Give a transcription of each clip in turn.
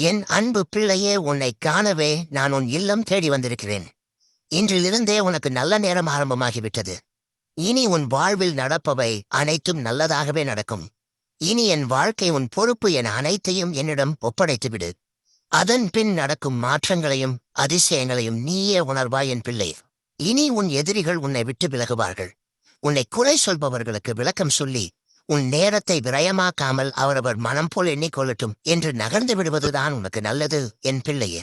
என் அன்பு பிள்ளையே உன்னை காணவே நான் உன் இல்லம் தேடி வந்திருக்கிறேன். இன்றிலிருந்தே உனக்கு நல்ல நேரம் ஆரம்பமாகிவிட்டது. இனி உன் வாழ்வில் நடப்பவை அனைத்தும் நல்லதாகவே நடக்கும். இனி என் வாழ்க்கை உன் பொறுப்பு என அனைத்தையும் என்னிடம் ஒப்படைத்துவிடு. அதன் பின் நடக்கும் மாற்றங்களையும் அதிசயங்களையும் நீயே உணர்வாய் என் பிள்ளை. இனி உன் எதிரிகள் உன்னை விட்டு விலகுவார்கள். உன்னை குறை சொல்பவர்களுக்கு விளக்கம் சொல்லி உன் நேரத்தை விரயமாக்காமல் அவரவர் மனம் போல் எண்ணிக்கொள்ளட்டும் என்று நகர்ந்து விடுவதுதான் உனக்கு நல்லது என் பிள்ளையே.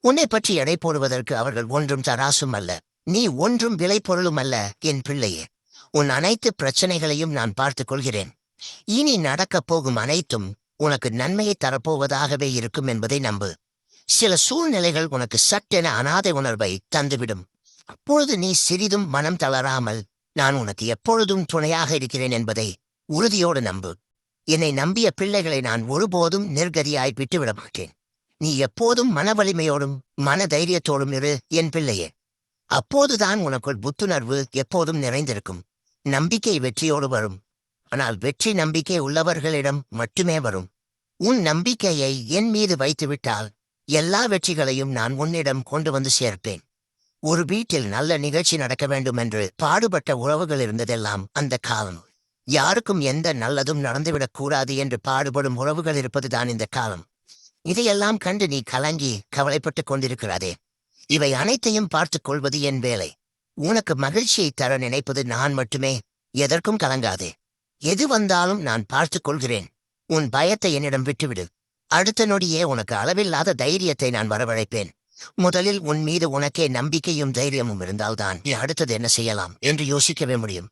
உன்னை பற்றி எடை போடுவதற்கு அவர்கள் ஒன்றும் தராசும் அல்ல. நீ ஒன்றும் விலை பொருளும் அல்ல என் பிள்ளையே. உன் அனைத்து பிரச்சனைகளையும் நான் பார்த்துக் கொள்கிறேன். இனி நடக்கப் போகும் அனைத்தும் உனக்கு நன்மையை தரப்போவதாகவே இருக்கும் என்பதை நம்பு. சில சூழ்நிலைகள் உனக்கு சட்டென அனாதை உணர்வை தந்துவிடும். அப்பொழுது நீ சிறிதும் மனம் தளராமல் நான் உனக்கு எப்பொழுதும் துணையாக இருக்கிறேன் என்பதை உறுதியோடு நம்பு. என்னை நம்பிய பிள்ளைகளை நான் ஒருபோதும் நிர்கதியாய் விட்டுவிட மாட்டேன். நீ எப்போதும் மன வலிமையோடும் மன தைரியத்தோடும் இரு என் பிள்ளையே. அப்போதுதான் உனக்குள் புத்துணர்வு எப்போதும் நிறைந்திருக்கும். நம்பிக்கை வெற்றியோடு வரும். ஆனால் வெற்றி நம்பிக்கை உள்ளவர்களிடம் மட்டுமே வரும். உன் நம்பிக்கையை என் மீது வைத்துவிட்டால் எல்லா வெற்றிகளையும் நான் உன்னிடம் கொண்டு வந்து சேர்ப்பேன். ஒரு வீட்டில் நல்ல நிகழ்ச்சி நடக்க வேண்டும் என்று பாடுபட்ட உறவுகள் இருந்ததெல்லாம் அந்த காலம். யாருக்கும் எந்த நல்லதும் நடந்துவிடக் கூடாது என்று பாடுபடும் உறவுகள் இருப்பதுதான் இந்த காலம். இதையெல்லாம் கண்டு நீ கலங்கி கவலைப்பட்டுக் கொண்டிருக்கிறாதே. இவை அனைத்தையும் பார்த்துக் கொள்வது என் வேலை. உனக்கு மகிழ்ச்சியை தர நினைப்பது நான் மட்டுமே. எதற்கும் கலங்காதே. எது வந்தாலும் நான் பார்த்துக் கொள்கிறேன். உன் பயத்தை என்னிடம் விட்டுவிடு. அடுத்த நொடியே உனக்கு அளவில்லாத தைரியத்தை நான் வரவழைப்பேன். முதலில் உன் மீது உனக்கே நம்பிக்கையும் தைரியமும் இருந்தால்தான் நீ அடுத்தது என்ன செய்யலாம் என்று யோசிக்கவே முடியும்.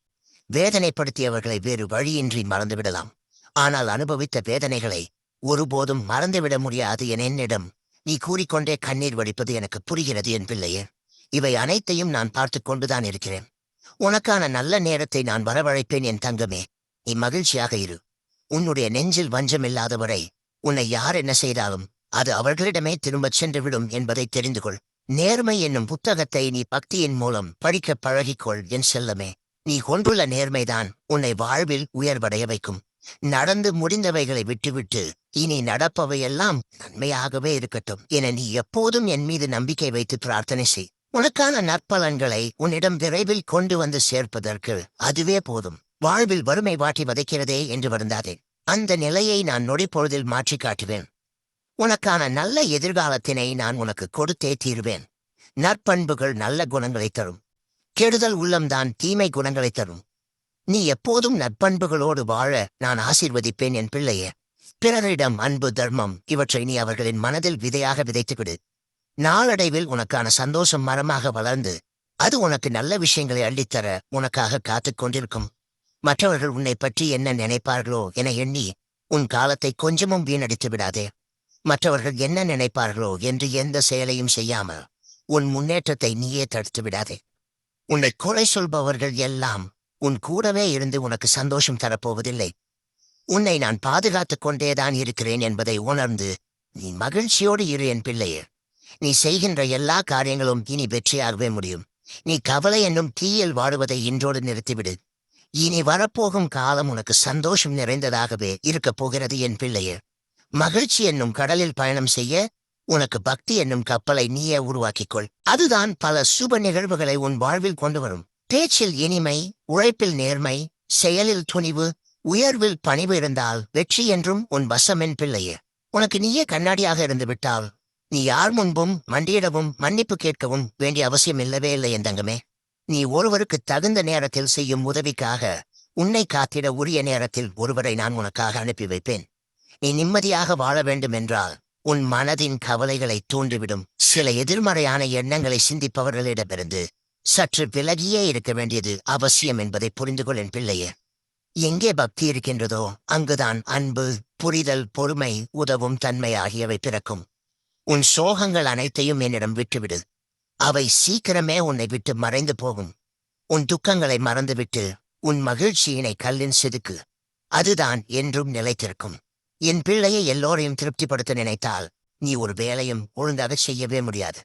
வேதனைப்படுத்தியவர்களை வேறு வழியின்றி மறந்துவிடலாம். ஆனால் அனுபவித்த வேதனைகளை ஒருபோதும் மறந்துவிட முடியாது என என்னிடம் நீ கூறிக்கொண்டே கண்ணீர் வடிப்பது எனக்கு புரிகிறது என் பிள்ளையே. இவை அனைத்தையும் நான் பார்த்து கொண்டுதான் இருக்கிறேன். உனக்கான நல்ல நேரத்தை நான் வரவழைப்பேன் என் தங்கமே. நீ மகிழ்ச்சியாக இரு. உன்னுடைய நெஞ்சில் வஞ்சமில்லாதவரை உன்னை யார் என்ன செய்தாலும் அது அவர்களிடமே திரும்பச் சென்று விடும் என்பதை தெரிந்து கொள் நேர்மை என்னும் புத்தகத்தை நீ பக்தியின் மூலம் படிக்கப் பழகிக்கொள் என் செல்லமே. நீ கொண்டுள்ள நேர்மைதான் உன்னை வாழ்வில் உயர்வடைய வைக்கும். நடந்து முடிந்தவைகளை விட்டுவிட்டு இனி நடப்பவையெல்லாம் நன்மையாகவே இருக்கட்டும் என நீ எப்போதும் என் மீது நம்பிக்கை வைத்து பிரார்த்தனை செய். உனக்கான நற்பலன்களை உன்னிடம் விரைவில் கொண்டு வந்து சேர்ப்பதற்கு அதுவே போதும். வாழ்வில் வறுமை வாட்டி வதைக்கிறதே என்று வருந்தாதே. அந்த நிலையை நான் நொடிப்பொழுதில் மாற்றிக் காட்டுவேன். உனக்கான நல்ல எதிர்காலத்தினை நான் உனக்கு கொடுத்தே தீருவேன். நற்பண்புகள் நல்ல குணங்களைத் தரும். கெடுதல் உள்ளம்தான் தீமை குணங்களைத் தரும். நீ எப்போதும் நற்பண்புகளோடு வாழ நான் ஆசீர்வதிப்பேன் என் பிள்ளையே. பிறரிடம் அன்பு தர்மம் இவற்றை நீ அவர்களின் மனதில் விதையாக விதைத்துவிடு. நாளடைவில் உனக்கான சந்தோஷம் மரமாக வளர்ந்து அது உனக்கு நல்ல விஷயங்களை அள்ளித்தர உனக்காக காத்துக் கொண்டிருக்கும். மற்றவர்கள் உன்னை பற்றி என்ன நினைப்பார்களோ என எண்ணி உன் காலத்தை கொஞ்சமும் வீணடித்து விடாதே. மற்றவர்கள் என்ன நினைப்பார்களோ என்று எந்த செயலையும் செய்யாமல் உன் முன்னேற்றத்தை நீயே தடுத்து விடாதே. உன்னை கொலை சொல்பவர்கள் எல்லாம் உன் கூடவே இருந்து உனக்கு சந்தோஷம் தரப்போவதில்லை. உன்னை நான் பாதுகாத்துக் கொண்டேதான் இருக்கிறேன் என்பதை உணர்ந்து நீ மகிழ்ச்சியோடு இரு என் பிள்ளையே. நீ செய்கின்ற எல்லா காரியங்களும் இனி வெற்றியாகவே முடியும். நீ கவலை என்னும் தீயில் வாடுவதை இன்றோடு நிறுத்திவிடு. இனி வரப்போகும் காலம் உனக்கு சந்தோஷம் நிறைந்ததாகவே இருக்கப் போகிறது என் பிள்ளையே. மகிழ்ச்சி என்னும் கடலில் பயணம் செய்ய உனக்கு பக்தி என்னும் கப்பலை நீயே உருவாக்கிக்கொள். அதுதான் பல சுப நிகழ்வுகளை உன் வாழ்வில் கொண்டு வரும். பேச்சில் இனிமை உழைப்பில் நேர்மை செயலில் துணிவு உயர்வில் பணிவு இருந்தால் வெற்றி என்றும் உன் வசமென் பிள்ளையே. உனக்கு நீயே கண்ணாடியாக இருந்து விட்டால் நீ யார் முன்பும் மண்டியிடவும் மன்னிப்பு கேட்கவும் வேண்டிய அவசியம் இல்லவே இல்லை என் தங்கமே. நீ ஒருவருக்கு தகுந்த நேரத்தில் செய்யும் உதவிக்காக உன்னை காத்திட உரிய நேரத்தில் ஒருவரை நான் உனக்காக அனுப்பி வைப்பேன். நீ நிம்மதியாக வாழ வேண்டும் என்றால் உன் மனதின் கவலைகளை தூண்டிவிடும். சில எதிர்மறையான எண்ணங்களை சிந்திப்பவர்களிடமிருந்து சற்று விலகியே இருக்க வேண்டியது அவசியம் என்பதை புரிந்து கொள் பிள்ளையே. எங்கே பக்தி இருக்கின்றதோ அங்குதான் அன்பு புரிதல் பொறுமை உதவும் தன்மை ஆகியவை பிறக்கும். உன் சோகங்கள் அனைத்தையும் என்னிடம் விட்டுவிடு. அவை சீக்கிரமே உன்னை விட்டு மறைந்து போகும். உன் துக்கங்களை மறந்துவிட்டு உன் மகிழ்ச்சியினை கல்லின் செதுக்கு. அதுதான் என்றும் நிலைத்திருக்கும். என் பிள்ளையை எல்லோரையும் திருப்திப்படுத்த நினைத்தால் நீ ஒரு வேலையும் ஒழுங்காக செய்யவே முடியாது.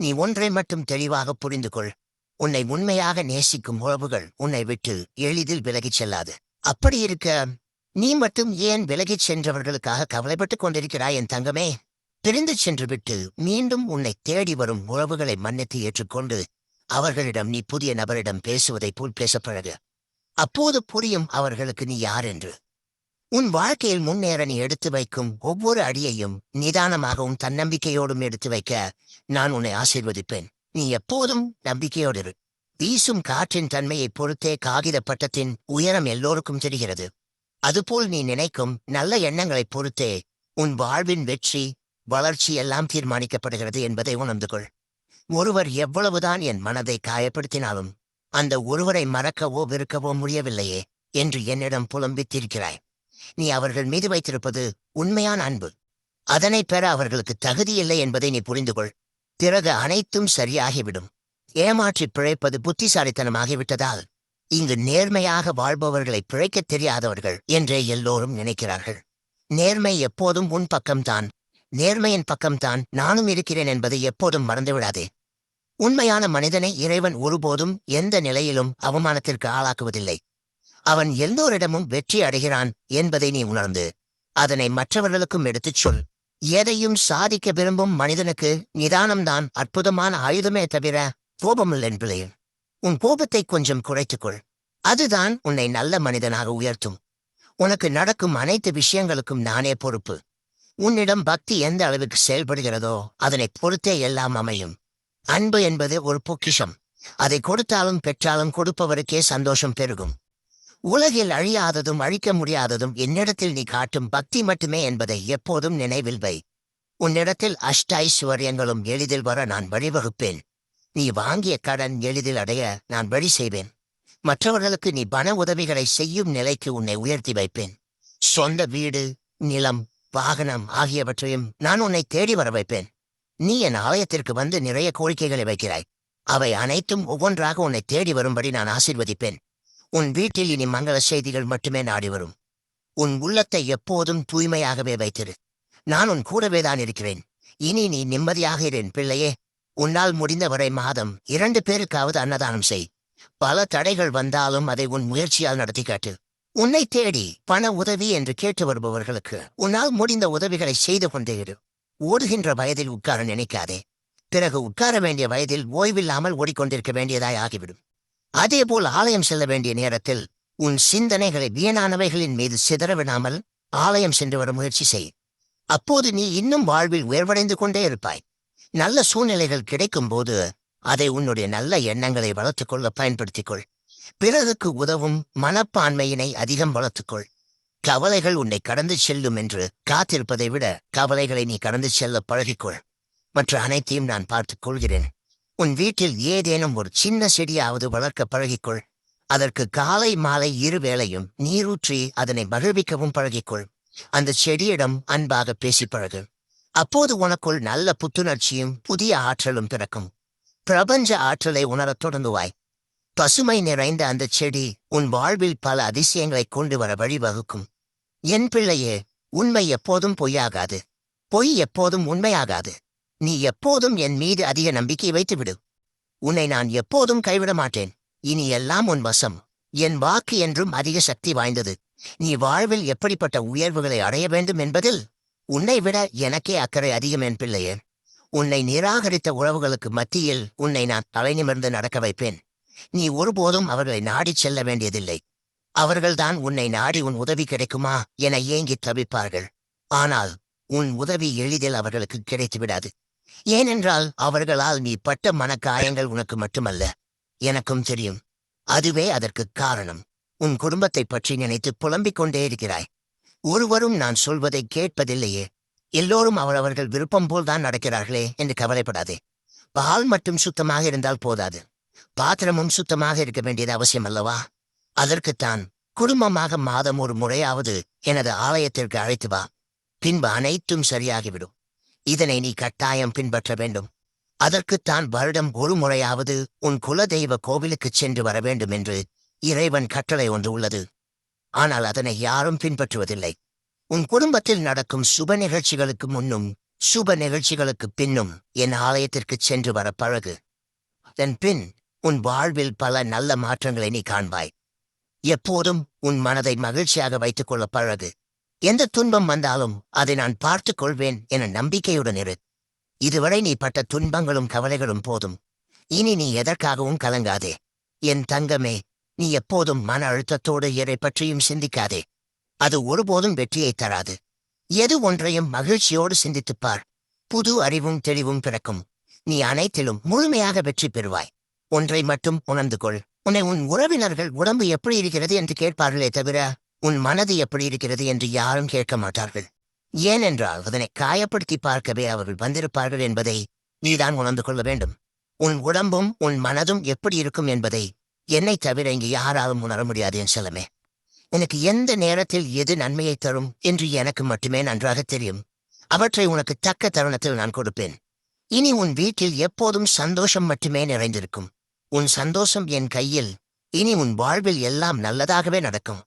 நீ ஒன்றை மட்டும் தெளிவாக புரிந்து கொள் உன்னை உண்மையாக நேசிக்கும் உறவுகள் உன்னை விட்டு எளிதில் விலகிச் செல்லாது. அப்படி இருக்க நீ மட்டும் ஏன் விலகிச் சென்றவர்களுக்காக கவலைப்பட்டுக் கொண்டிருக்கிறாய் என் தங்கமே? பிரிந்து சென்றுவிட்டு மீண்டும் உன்னை தேடி வரும் உறவுகளை மன்னித்து ஏற்றுக்கொண்டு அவர்களிடம் நீ புதிய நபரிடம் பேசுவதைப் போல் பேசப் பழகு அப்போது புரியும் அவர்களுக்கு நீ யார் என்று. உன் வாழ்க்கையில் முன்னேற நீ எடுத்து வைக்கும் ஒவ்வொரு அடியையும் நிதானமாகவும் தன்னம்பிக்கையோடும் எடுத்து வைக்க நான் உன்னை ஆசீர்வதிப்பேன். நீ எப்போதும் நம்பிக்கையோடு இரு. வீசும் காற்றின் தன்மையைப் பொறுத்தே காகித பட்டத்தின் உயரம் எல்லோருக்கும் தெரிகிறது. அதுபோல் நீ நினைக்கும் நல்ல எண்ணங்களைப் பொறுத்தே உன் வாழ்வின் வெற்றி வளர்ச்சி எல்லாம் தீர்மானிக்கப்படுகிறது என்பதை உணர்ந்து கொள் ஒருவர் எவ்வளவுதான் என் மனதை காயப்படுத்தினாலும் அந்த ஒருவரை மறக்கவோ வெறுக்கவோ முடியவில்லையே என்று என்னிடம் புலம்பித்திருக்கிறாய் நீ அவர்கள் மீது வைத்திருப்பது உண்மையான அன்பு. அதனை பெற அவர்களுக்கு தகுதியில்லை என்பதை நீ புரிந்து கொள் பிறகு அனைத்தும் சரியாகிவிடும். ஏமாற்றி பிழைப்பது புத்திசாலித்தனமாகிவிட்டதால் இங்கு நேர்மையாக வாழ்பவர்களை பிழைக்கத் தெரியாதவர்கள் என்றே எல்லோரும் நினைக்கிறார்கள். நேர்மை எப்போதும் உன் பக்கம்தான். நேர்மையின் பக்கம்தான் நானும் இருக்கிறேன் என்பதை எப்போதும் மறந்துவிடாதே. உண்மையான மனிதனை இறைவன் ஒருபோதும் எந்த நிலையிலும் அவமானத்திற்கு ஆளாக்குவதில்லை. அவன் எல்லோரிடமும் வெற்றி அடைகிறான் என்பதை நீ உணர்ந்து அதனை மற்றவர்களுக்கும் எடுத்துச் சொல். எதையும் சாதிக்க விரும்பும் மனிதனுக்கு நிதானம்தான் அற்புதமான ஆயுதமே தவிர கோபமில்லை என்பதே உன் கோபத்தை கொஞ்சம் குறைத்துக்கொள். அதுதான் உன்னை நல்ல மனிதனாக உயர்த்தும். உனக்கு நடக்கும் அனைத்து விஷயங்களுக்கும் நானே பொறுப்பு. உன்னிடம் பக்தி எந்த அளவுக்கு செயல்படுகிறதோ அதனை பொறுத்தே எல்லாம் அமையும். அன்பு என்பது ஒரு பொக்கிஷம். அதை கொடுத்தாலும் பெற்றாலும் கொடுப்பவருக்கே சந்தோஷம் பெருகும். உலகில் அழியாததும் அழிக்க முடியாததும் என்னிடத்தில் நீ காட்டும் பக்தி மட்டுமே என்பதை எப்போதும் நினைவில் வை. உன்னிடத்தில் அஷ்ட ஐஸ்வர்யங்களும் எளிதில் வர நான் வழிவகுப்பேன். நீ வாங்கிய கடன் எளிதில் அடைய நான் வழி செய்வேன். மற்றவர்களுக்கு நீ பண உதவிகளை செய்யும் நிலைக்கு உன்னை உயர்த்தி வைப்பேன். சொந்த வீடு நிலம் வாகனம் ஆகியவற்றையும் நான் உன்னை தேடி வர வைப்பேன். நீ என் ஆலயத்திற்கு வந்து நிறைய கோரிக்கைகளை வைக்கிறாய். அவை அனைத்தும் ஒவ்வொன்றாக உன்னை தேடி வரும்படி நான் ஆசீர்வதிப்பேன். உன் வீட்டில் இனி மங்கள செய்திகள் மட்டுமே நாடி வரும். உன் உள்ளத்தை எப்போதும் தூய்மையாகவே வைத்திரு. நான் உன் கூடவேதான் இருக்கிறேன். இனி நீ நிம்மதியாக இரு பிள்ளையே. உன்னால் முடிந்தவரை மாதம் இரண்டு பேருக்காவது அன்னதானம் செய். பல தடைகள் வந்தாலும் அதை உன் முயற்சியால் நடத்தி காட்டு. உன்னை தேடி பண உதவி என்று கேட்டு வருபவர்களுக்கு உன்னால் முடிந்த உதவிகளை செய்து கொண்டே இரு. ஓடுகின்ற வயதில் உட்கார நினைக்காதே. பிறகு உட்கார வேண்டிய வயதில் ஓய்வில்லாமல் ஓடிக்கொண்டிருக்க வேண்டியதாய் ஆகிவிடும். அதேபோல் ஆலயம் செல்ல வேண்டிய நேரத்தில் உன் சிந்தனைகளை வீணானவைகளின் மீது சிதறவிடாமல் ஆலயம் சென்று வர முயற்சி செய். அப்போது நீ இன்னும் வாழ்வில் உயர்வடைந்து கொண்டே இருப்பாய். நல்ல சூழ்நிலைகள் கிடைக்கும்போது அதை உன்னுடைய நல்ல எண்ணங்களை வளர்த்துக் பயன்படுத்திக்கொள். பயன்படுத்திக் கொள் பிறருக்கு உதவும் மனப்பான்மையினை அதிகம் வளர்த்துக்கொள். கவலைகள் உன்னை கடந்து செல்லும் என்று காத்திருப்பதை விட கவலைகளை நீ கடந்து செல்ல பழகிக்கொள். மற்ற அனைத்தையும் நான் பார்த்துக் கொள்கிறேன். உன் வீட்டில் ஏதேனும் ஒரு சின்ன செடியாவது வளர்க்க பழகிக்கொள். அதற்கு காலை மாலை இருவேளையும் நீரூற்றி அதனை மகிழ்விக்கவும் பழகிக்கொள். அந்த செடியிடம் அன்பாக பேசி பழகு. அப்போது உனக்குள் நல்ல புத்துணர்ச்சியும் புதிய ஆற்றலும் பிறக்கும். பிரபஞ்ச ஆற்றலை உணரத் தொடங்குவாய். பசுமை நிறைந்த அந்த செடி உன் வாழ்வில் பல அதிசயங்களை கொண்டு வர வழிவகுக்கும். என் பிள்ளையே உண்மை எப்போதும் பொய்யாகாது. பொய் எப்போதும் உண்மையாகாது. நீ எப்போதும் என் மீது அதிக நம்பிக்கை வைத்துவிடு. உன்னை நான் எப்போதும் கைவிட மாட்டேன் இனி எல்லாம் உன் வசம். என் வாக்கு என்றும் அதிக சக்தி வாய்ந்தது. நீ வாழ்வில் எப்படிப்பட்ட உயர்வுகளை அடைய வேண்டும் என்பதில் உன்னை விட எனக்கே அக்கறை அதிகம் என் பிள்ளையே. உன்னை நிராகரித்த உறவுகளுக்கு மத்தியில் உன்னை நான் தலைநிமிர்ந்து நடக்க வைப்பேன். நீ ஒருபோதும் அவர்களை நாடிச் செல்ல வேண்டியதில்லை. அவர்கள்தான் உன்னை நாடி உன் உதவி கிடைக்குமா என ஏங்கித் தவிப்பார்கள். ஆனால் உன் உதவி எளிதில் அவர்களுக்கு கிடைத்துவிடாது. ஏனென்றால் அவர்களால் நீ பட்ட மனக்காயங்கள் உனக்கு மட்டுமல்ல. எனக்கும் தெரியும். அதுவே அதற்கு காரணம். உன் குடும்பத்தைப் பற்றி நினைத்து புலம்பிக் கொண்டே இருக்கிறாய். ஒருவரும் நான் சொல்வதை கேட்பதில்லையே. எல்லோரும் அவரவர்கள் விருப்பம் போல்தான் நடக்கிறார்களே என்று கவலைப்படாதே. பால் மட்டும் சுத்தமாக இருந்தால் போதாது. பாத்திரமும் சுத்தமாக இருக்க வேண்டியது அவசியம் அல்லவா அதற்குத்தான் குடும்பமாக மாதம் ஒரு முறையாவது எனது ஆலயத்திற்கு அழைத்து வா. பின்பு அனைத்தும் சரியாகிவிடும். இதனை நீ கட்டாயம் பின்பற்ற வேண்டும். அதற்குத்தான் வருடம் ஒரு முறையாவது உன் குலதெய்வ கோவிலுக்குச் சென்று வர வேண்டும் என்று இறைவன் கட்டளை ஒன்று உள்ளது. ஆனால் அதனை யாரும் பின்பற்றுவதில்லை. உன் குடும்பத்தில் நடக்கும் சுப நிகழ்ச்சிகளுக்கு முன்னும் சுப நிகழ்ச்சிகளுக்கு பின்னும் என் ஆலயத்திற்குச் சென்று வர பழகு. அதன் பின் உன் வாழ்வில் பல நல்ல மாற்றங்களை நீ காண்பாய். எப்போதும் உன் மனதை மகிழ்ச்சியாக வைத்துக் கொள்ள பழகு. எந்த துன்பம் வந்தாலும் அதை நான் பார்த்துக் கொள்வேன் என நம்பிக்கையுடன் இரு. இதுவரை நீ பட்ட துன்பங்களும் கவலைகளும் போதும். இனி நீ எதற்காகவும் கலங்காதே. என் தங்கமே நீ எப்போதும் மன அழுத்தத்தோடு எதை பற்றியும் சிந்திக்காதே. அது ஒருபோதும் வெற்றியை தராது. எது ஒன்றையும் மகிழ்ச்சியோடு சிந்தித்துப் பார். புது அறிவும் தெளிவும் பிறக்கும். நீ அனைத்திலும் முழுமையாக வெற்றி பெறுவாய். ஒன்றை மட்டும் உணர்ந்து கொள். உன்னை உன் உறவினர்கள் உடம்பு எப்படி இருக்கிறது என்று கேட்பார்களே தவிர உன் மனது எப்படி இருக்கிறது என்று யாரும் கேட்க மாட்டார்கள். ஏனென்றால் அதனை காயப்படுத்தி பார்க்கவே அவர்கள் வந்திருப்பார்கள் என்பதை நீதான் உணர்ந்து கொள்ள வேண்டும். உன் உடம்பும் உன் மனதும் எப்படி இருக்கும் என்பதை என்னை தவிர இங்கு யாராலும் உணர முடியாது என் செல்லமே. எனக்கு எந்த நேரத்தில் எது நன்மையை தரும் என்று எனக்கு மட்டுமே நன்றாக தெரியும். அவற்றை உனக்கு தக்க தருணத்தில் நான் கொடுப்பேன். இனி உன் வீட்டில் எப்போதும் சந்தோஷம் மட்டுமே நிறைந்திருக்கும். உன் சந்தோஷம் என் கையில் இனி உன் வாழ்வில் எல்லாம் நல்லதாகவே நடக்கும்.